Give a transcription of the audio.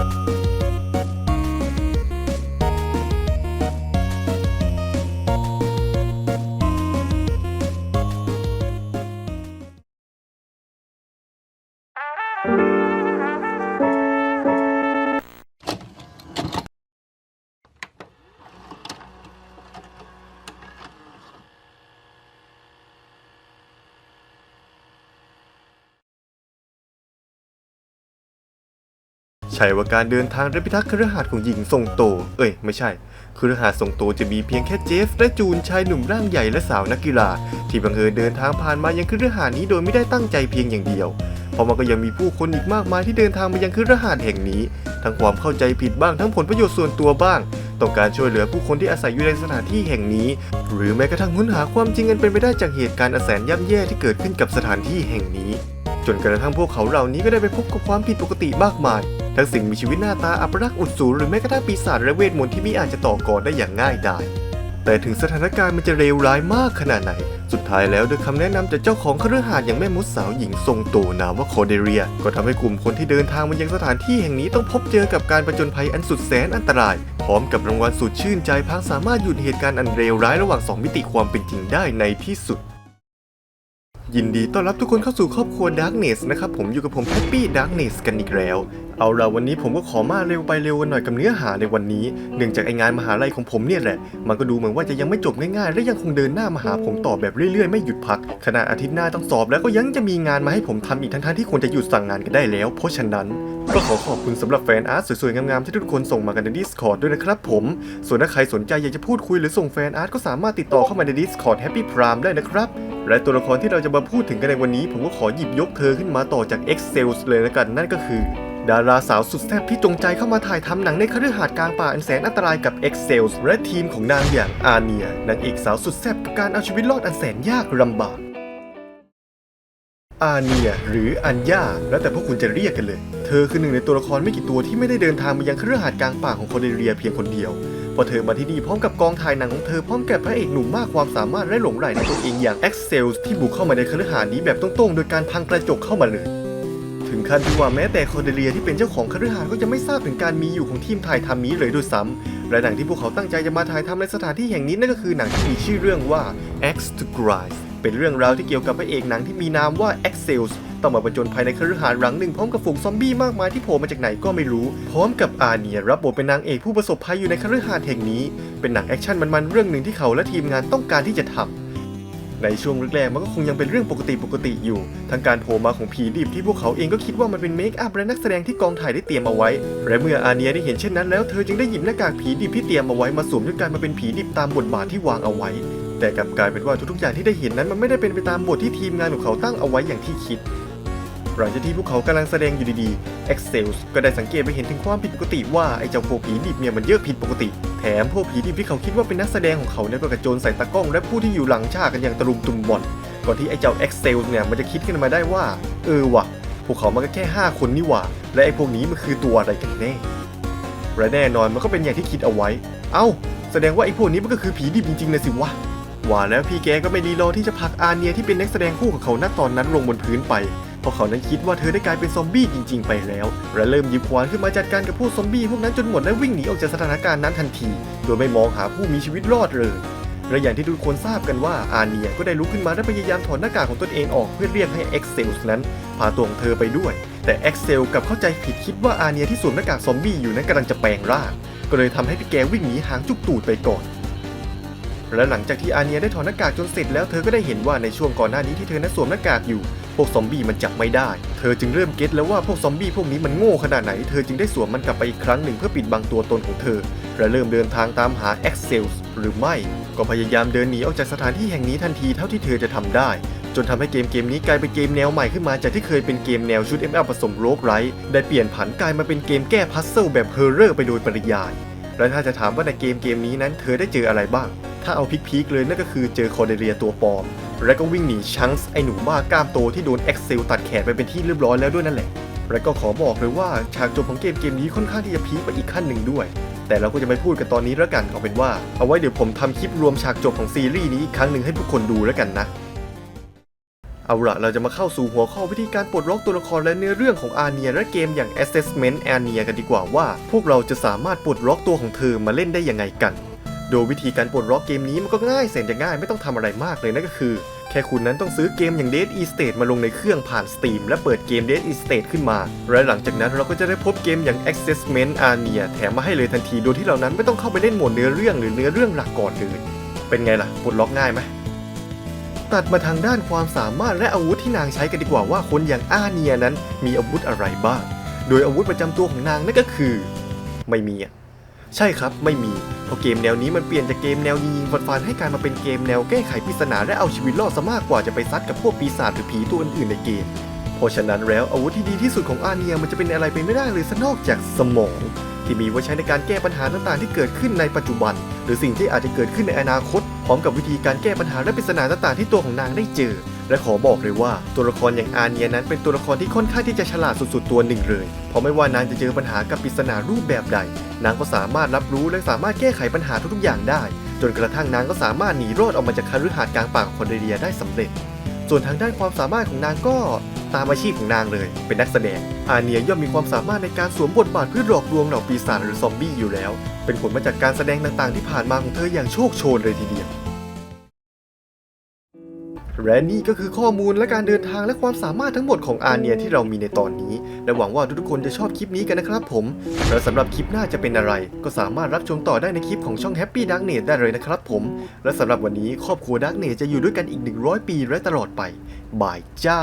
Bye. ช่ว่าการเดินทางและพิทักษ์คฤหาสน์ของหญิงทรงโต เอ้ย ไม่ใช่คฤหาสน์ทรงโตจะมีเพียงแค่เจฟและจูนชายหนุ่มร่างใหญ่และสาวนักกีฬา ที่บังเอิญเดินทางผ่านมายังคฤหาสน์นี้โดยไม่ได้ตั้งใจเพียงอย่างเดียวเพราะมันก็ยังมีผู้คนอีกมากมายที่เดินทางมายังคฤหาสน์แห่งนี้ ทั้งความเข้าใจผิดบ้างทั้งผลประโยชน์ส่วนตัวบ้างต้องการช่วยเหลือผู้คนที่อาศัยอยู่ในสถานที่แห่งนี้ หรือแม้กระทั่งค้นหาความจริงอันเป็นไปได้จากเหตุการณ์อันแสนย่ำแย่ที่เกิดขึ้นกับสถานที่แห่งนี้ จนกระทั่งพวกเขาเหล่านี้ก็ได้ไปพบกับความผิดปกติมากมาย ทั้งสิ่งมีชีวิตหน้าตาอัปรักษ์อุดสูรหรือแม้กระทั่งปีศาจและเวทมนต์ที่มิอาจจะต่อกรได้อย่างง่ายดายแต่ถึงสถานการณ์มันจะเลวร้ายมากขนาดไหน สุดท้ายแล้วด้วยคำแนะนำจากเจ้าของคฤหาสน์อย่างแม่มดสาวหญิงทรงโตนามว่าโคเดเรีย ก็ทำให้กลุ่มคนที่เดินทางมายังสถานที่แห่งนี้ต้องพบเจอกับการประจนภัยอันสุดแสนอันตราย พร้อมกับรางวัลสุดชื่นใจพังสามารถหยุดเหตุการณ์อันเลวร้ายระหว่างสองมิติความเป็นจริงได้ในที่สุดยินดีต้อนรับทุกคนเข้าสู่ครอบครัว Darkness นะครับผมอยู่กับผม Happy Darkness กันอีกแล้ว เอาละวันนี้ผมก็ขอมาเร็วไปเร็วกันหน่อยกับเนื้อหาในวันนี้ เนื่องจากไองานมหาลัยของผมเนี่ยแหละ มันก็ดูเหมือนว่าจะยังไม่จบง่ายๆ และยังคงเดินหน้ามาหาผมต่อแบบเรื่อยๆ ไม่หยุดพัก ขณะอาทิตย์หน้าต้องสอบแล้วก็ยังจะมีงานมาให้ผมทำอีกทั้งๆที่ควรจะหยุดสั่งงานกันได้แล้ว เพราะฉะนั้นก็ขอขอบคุณสำหรับแฟนอาร์ตสวยๆงามๆที่ทุกคนส่งมากันใน Discord ด้วยนะครับผม ส่วนถ้าใครสนใจอยากจะพูดคุยหรือส่งแฟนอาร์ตก็สามารถติดต่อเข้ามาใน Discord Happy Prime ได้นะครับและตัวละครที่เราจะมาพูดถึงกันในวันนี้ ผมก็ขอหยิบยกเธอขึ้นมาต่อจาก Excel เลยล้วกันนั่นก็คือ ดาราสาวสุดแซ่บที่จงใจเข้ามาถ่ายทำหนังในคฤหาสน์กลางป่าอันแสนอันตรายกับ Excel และทีมของนางอย่างอาเนียนางเอกสาวสุดแซ่บกับการเอาชีวิตรอดอันแสนยากลำบาก อาเนียหรืออัญญาแล้วแต่พวกคุณจะเรียกกันเลย เธอคือหนึ่งในตัวละครไม่กี่ตัวที่ไม่ได้เดินทางมายังเครือหาสน์กลางป่าของโคเดเรียเพียงคนเดียวพอเธอมาที่นี่พร้อมกับกองถ่ายหนังของเธอพร้อมกับพระเอกหนุ่มมากความสามารถและหลงใหลในตัวเองอย่างเอ็กเซลที่บุกเข้ามาในเครือหาสน์นี้แบบตรงๆโดยการพังกระจกเข้ามาเลย ถึงขั้นที่ว่าแม้แต่โคเดเลียที่เป็นเจ้าของคฤหาสน์ก็ยังไม่ทราบถึงการมีอยู่ของทีมถ่ายทำนี้เลยด้วยซ้ำและหนังที่พวกเขาตั้งใจจะมาถ่ายทำในสถานที่แห่งนี้นั่นก็คือหนังที่มีชื่อเรื่องว่า X to Grind เป็นเรื่องราวที่เกี่ยวกับพระเอกหนังที่มีนามว่า Excels ต้องมาประจนภายในคฤหาสน์หลังหนึ่งพร้อมกับฝูงซอมบี้มากมายที่โผล่มาจากไหนก็ไม่รู้ พร้อมกับอาเนียรับบทเป็นนางเอกผู้ประสบภัยอยู่ในคฤหาสน์แห่งนี้ เป็นหนังแอคชั่นมันๆเรื่องหนึ่งที่เขาและทีมงานต้องการที่จะทำ ในช่วงแรกๆมันก็คงยังเป็นเรื่องปกติปกติๆอยู่ ทั้งการโผล่มาของผีดิบที่พวกเขาเองก็คิดว่ามันเป็นเมคอัพและนักแสดงที่กองถ่ายได้เตรียมเอาไว้ และเมื่ออาเนียได้เห็นเช่นนั้นแล้วเธอจึงได้หยิบหน้ากากผีดิบที่เตรียมเอาไว้มาสวมด้วยการมาเป็นผีดิบตามบทบาทที่วางเอาไว้ แต่กลับกลายเป็นว่าทุกๆอย่างที่ได้เห็นนั้นมันไม่ได้เป็นไปตามบทที่ทีมงานของเขาตั้งเอาไว้อย่างที่คิด หลังจากที่พวกเขากำลังแสดงอยู่ดีๆ Excel ก็ได้สังเกตไปเห็นถึงความผิดปกติว่าไอ้เจ้าพวกผีดิบเนี่ยมันเยอะผิดปกติ แถมพวกผีดิบที่เขาคิดว่าเป็นนักแสดงของเขาเนี่ยก็กระโจนใส่ตากล้อง และผู้ที่อยู่หลังฉากกันอย่างตะลุมตุมบ่อนก่อนที่ไอ้เจ้า Excel เนี่ยมันจะคิดขึ้นมาได้ว่า เออวะพวกเขามันก็แค่ 5 คนนี่หว่า และไอ้พวกนี้มันคือตัวอะไรกันแน่และแน่นอนมันก็เป็นอย่างที่คิดเอาไว้ เอ้า แสดงว่าไอ้พวกนี้มันก็คือผีดิบจริงๆเลยสิวะว่าแล้วพี่แกก็ไม่รีรอที่จะผลักอาเนียที่เป็นนักแสดงคู่กับเขาณตอนนั้นลงบนพื้นไป เพราะเขานั้นคิดว่าเธอได้กลายเป็นซอมบี้จริง ๆ ไปแล้ว และเริ่มหยิบขวานขึ้นมาจัดการกับพวกซอมบี้พวกนั้นจนหมดและวิ่งหนีออกจากสถานการณ์นั้นทันที โดยไม่มองหาผู้มีชีวิตรอดเลยและอย่างที่ทุกคนทราบกันว่าอาเนียก็ได้ลุกขึ้นมาและพยายามถอดหน้ากากของตนเองออกเพื่อเรียกให้ Excel นั้นพาตัวของเธอไปด้วย แต่ Excel กลับเข้าใจผิดคิดว่าอาเนียที่สวมหน้ากากซอมบี้อยู่นั้นกำลังจะแปลงร่างก็เลยทำให้พี่แกวิ่งหนีหางจุกตูดไปก่อน และหลังจากที่อาเนียได้ถอดหน้ากากจนเสร็จแล้วเธอก็ได้เห็นว่าในช่วงก่อนหน้านี้ที่เธอนั้นสวมหน้ากากอยู่ พวกซอมบี้มันจับไม่ได้ เธอจึงเริ่มเก็ตแล้วว่าพวกซอมบี้พวกนี้มันโง่ขนาดไหน เธอจึงได้สวมมันกลับไปอีกครั้งหนึ่งเพื่อปิดบังตัวตนของเธอ และเริ่มเดินทางตามหา Excel หรือไม่ ก็พยายามเดินหนีออกจากสถานที่แห่งนี้ทันทีเท่าที่เธอจะทำได้ จนทำให้เกมเกมนี้กลายเป็นเกมแนวใหม่ขึ้นมาจากที่เคยเป็นเกมแนวชุด ML ผสมโรกไรท์ได้เปลี่ยนผันกลายมาเป็นเกมแก้พัซเซิลแบบเฮอร์เรอร์ไปโดยปริยาย และถ้าจะถามว่าในเกมเกมนี้นั้นเธอได้เจออะไรบ้าง ถ้าเอาพีคๆเลยนั่นก็คือเจอคอเดเรียตัวปลอม และก็วิ่งหนีชังส์ไอหนูบ้ากล้ามโตที่โดน Excel ตัดแขนไปเป็นที่เรียบร้อยแล้วด้วยนั่นแหละ และก็ขอบอกเลยว่าฉากจบของเกมเกมนี้ค่อนข้างที่จะพีคไปอีกขั้นหนึ่งด้วย แต่เราก็จะไม่พูดกันตอนนี้แล้วกันเอาเป็นว่า เอาไว้เดี๋ยวผมทำคลิปรวมฉากจบของซีรีส์นี้อีกครั้งหนึ่งให้ทุกคนดูแล้วกันนะเอาละเราจะมาเข้าสู่หัวข้อวิธีการปลดล็อกตัวละครและเนื้อเรื่องของอาเนียและเกมอย่าง Assessment อาเนียกันดีกว่าว่า พวกเราจะสามารถปลดล็อกตัวของเธอมาเล่นได้ยังไงกัน โดยวิธีการปลดล็อกเกมนี้มันก็ง่ายแสนจะง่ายไม่ต้องทำอะไรมากเลยนั่นก็คือ แค่คุณนั้นต้องซื้อเกมอย่าง Dead e State มาลงในเครื่องผ่าน Steam และเปิดเกม Dead e State ขึ้นมา และหลังจากนั้นเราก็จะได้พบเกมอย่าง Assessment Arnia แถมมาให้เลยทันทีโดยที่เรานั้นไม่ต้องเข้าไปเล่นหมดเนื้อเรื่องหรือเนื้อเรื่องหลักก่อนเลยเป็นไงล่ะปลดล็อกง่ายไหมตัดมาทางด้านความสามารถและอาวุธที่นางใช้กันดีกว่าว่าคนอย่างอาเนียนั้นมีอาวุธอะไรบ้าง โดยอาวุธประจำตัวของนางนั่นก็คือ ไม่มีอะ ใช่ครับไม่มี เพราะเกมแนวนี้มันเปลี่ยนจากเกมแนวยิงๆฟันให้กลารมาเป็นเกมแนวแก้ไขปริศนาและเอาชีวิตรอดซะมากกว่าจะไปซัดกับพวกปีศาจหรือผีตัวอื่นๆในเกม เพราะฉะนั้นแล้วอาวุธที่ดีที่สุดของอาเนียมันจะเป็นอะไรไปไม่ได้เลยซะนอกจากสมอง ที่มีไว้ใช้ในการแก้ปัญหาต่างๆที่เกิดขึ้นในปัจจุบัน หรือสิ่งที่อาจจะเกิดขึ้นในอนาคต พร้อมกับวิธีการแก้ปัญหาและปริศนาต่างๆที่ตัวของนางได้เจอ และขอบอกเลยว่าตัวละครอย่างอาเนียนั้นเป็นตัวละครที่ค่อนข้างที่จะฉลาดสุดๆตัวหนึ่งเลย เพราะไม่ว่านางจะเจอปัญหากับปริศนารูปแบบใด นางก็สามารถรับรู้และสามารถแก้ไขปัญหาทุกๆอย่างได้ จนกระทั่งนางก็สามารถหนีรอดออกมาจากคฤหาสน์กลางป่าของคนเดเรียได้สำเร็จ ส่วนทางด้านความสามารถของนางก็ตามอาชีพของนางเลย เป็นนักแสดง อาเนียย่อมมีความสามารถในการสวมบทบาทเพื่อหลอกลวงเหล่าปีศาจหรือซอมบี้อยู่แล้ว เป็นผลมาจากการแสดงต่างๆ ที่ผ่านมาของเธออย่างโชคโชนเลยทีเดียว และนี่ก็คือข้อมูลและการเดินทางและความสามารถทั้งหมดของอาเนียที่เรามีในตอนนี้ และหวังว่าทุกๆคนจะชอบคลิปนี้กันนะครับผม และสำหรับคลิปหน้าจะเป็นอะไร ก็สามารถรับชมต่อได้ในคลิปของช่อง Happy Dark n e t ได้เลยนะครับผม และสำหรับวันนี้ครอบครัว Dark n e t จะอยู่ด้วยกันอีก 100 ปีและตลอดไปบายจ้า